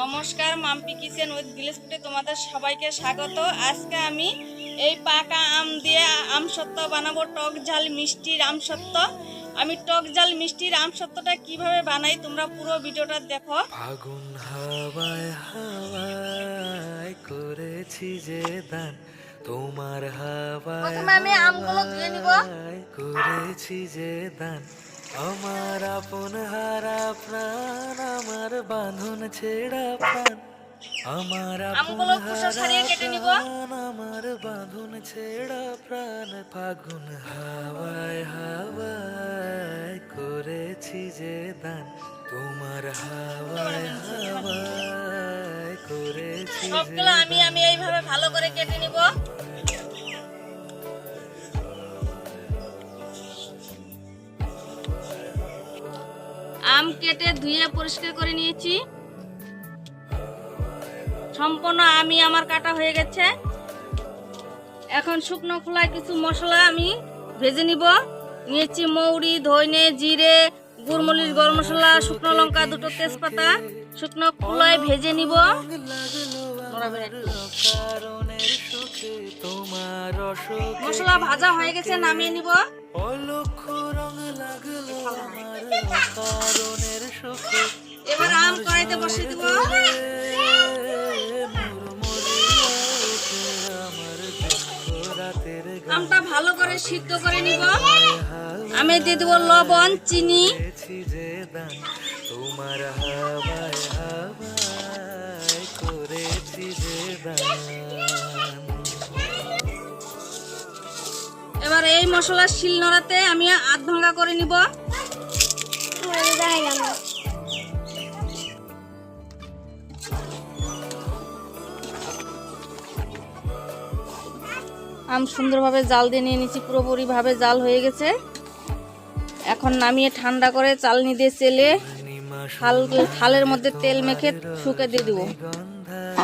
নমস্কার Mampi kitchen with village ফুডে তোমাদের সবাইকে স্বাগত। আজকে আমি এই পাকা আম দিয়ে আমসত্ত্ব বানাবো টক ঝাল মিষ্টির আমসত্ত্ব আমি টক ঝাল মিষ্টির আমসত্ত্বটা কীভাবে বানাই তোমরা পুরো ভিডিওটা দেখো। ফাগুন হাওয়ায় হাওয়ায় করেছি যে দান তোমার হাওয়ায় প্রথমে আমি আমগুলো ধুয়ে নিব। করেছি যে দান। আমার আপন হারা প্রাণ বাঁধন ছেড়া প্রাণ আমার আমার বাঁধন ছেড়া প্রাণ। ফাগুন হাওয়ায় হাওয়ায় করেছি যে দান। তোমার হাওয়ায় হাওয়ায় করেছি সবগুলো আমি আমি এইভাবে ভালো করে কেটে নিব। আম কেটে ধুয়ে পরিষ্কার করে নিয়েছি। সম্পূর্ণ আমি আমার কাটা হয়ে গেছে। এখন শুকনো খোলায় কিছু মশলা আমি ভেজে নিব। নিয়েছি মৌরি ধইনে জিরে, গুড়মরিচ, গরম মশলা, শুকনো লঙ্কা, দুটো তেজপাতা। শুকনো খোলায় ভেজে নিব। মশলা ভাজা হয়ে গেছে, নামিয়ে নিব। অলক্ষ রং লাগল আমার কারণের সুখে এবার আম কড়াইতে বসিয়ে দিব। আমটা ভালো করে সিদ্ধ করে নিব। আমি দিয়ে দেবো লবণ চিনি। তোমার হাওয়ায় হাওয়ায় করেছি যে এবার এই মশলা শিল নোড়াতে আমি আধ ভাঙা করে নিব। আম সুন্দরভাবে জাল দিয়ে নিয়ে নিচ্ছি পুরোপুরিভাবে জাল হয়ে গেছে। এখন নামিয়ে ঠান্ডা করে চালনি দিয়ে চেলে থাল থালের মধ্যে তেল মেখে শুকে দিয়ে দিব।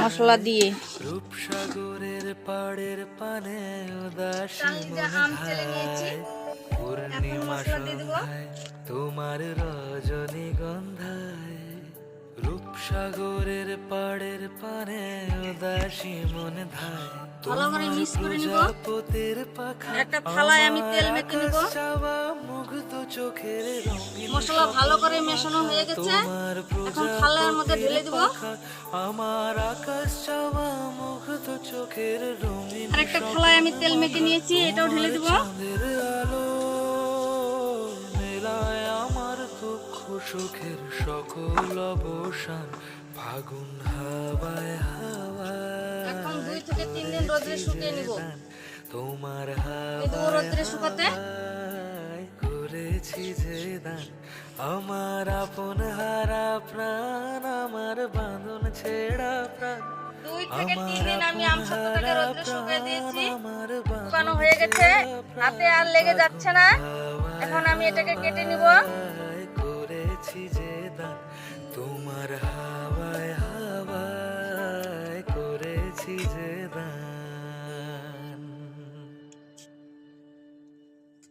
মশলা দিয়ে। রূপসাগরের পাড়ের পানে উদাসী আম চেলে নিয়েছি। পূর্ণিমা তোমার রজনী গন্ধায় রূপসাগরের পাড়ের পানে উদাসী মন ধায় ভালো করে মিক্স করে নিব। একটা থালায় আমি তেল মেখে নিব। মশলা ভালো করে মেশানো হয়ে গেছে। এখন থালার মধ্যে ঢেলে দিব। আমার আকাশ চাওয়া মুগ্ধ চোখের রঙিন আর একটা থালায় আমি তেল মেখে নিয়েছি এটাও ঢেলে দিব। সুখের সকল অবসান ফাগুন হাওয়ায় এখন দুই থেকে তিন দিন রোদ্রে শুকিয়ে নিব। তোমার রোদ্রে শুকাতে? করেছি যে দান আমার আপন হারা প্রাণ আমার বাঁধন ছেড়া প্রাণ। দুই থেকে তিন দিন আমি আম সত্ত্বটাকে রোদ্রে শুকিয়ে দিয়েছি। আমার শুকানো হয়ে গেছে হাতে আর লেগে যাচ্ছে না। এখন আমি এটাকে কেটে নিব।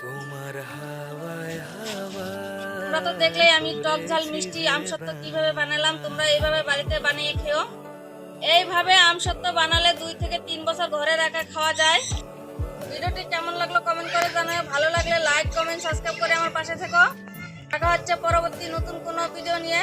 তোমার হাওয়ায় তোমরা তো দেখলেই আমি টক ঝাল, মিষ্টি, আম সত্ত্ব কীভাবে বানালাম, তোমরা এইভাবে বাড়িতে বানিয়ে খেও। এইভাবে আম সত্ত্ব বানালে দুই থেকে তিন বছর ঘরে রাখা খাওয়া যায়। ভিডিওটি কেমন লাগল কমেন্ট করে জানাও। ভালো লাগলে লাইক কমেন্ট সাবস্ক্রাইব করে আমার পাশে থেকো। দেখা হচ্ছে পরবর্তী নতুন কোনো ভিডিও নিয়ে।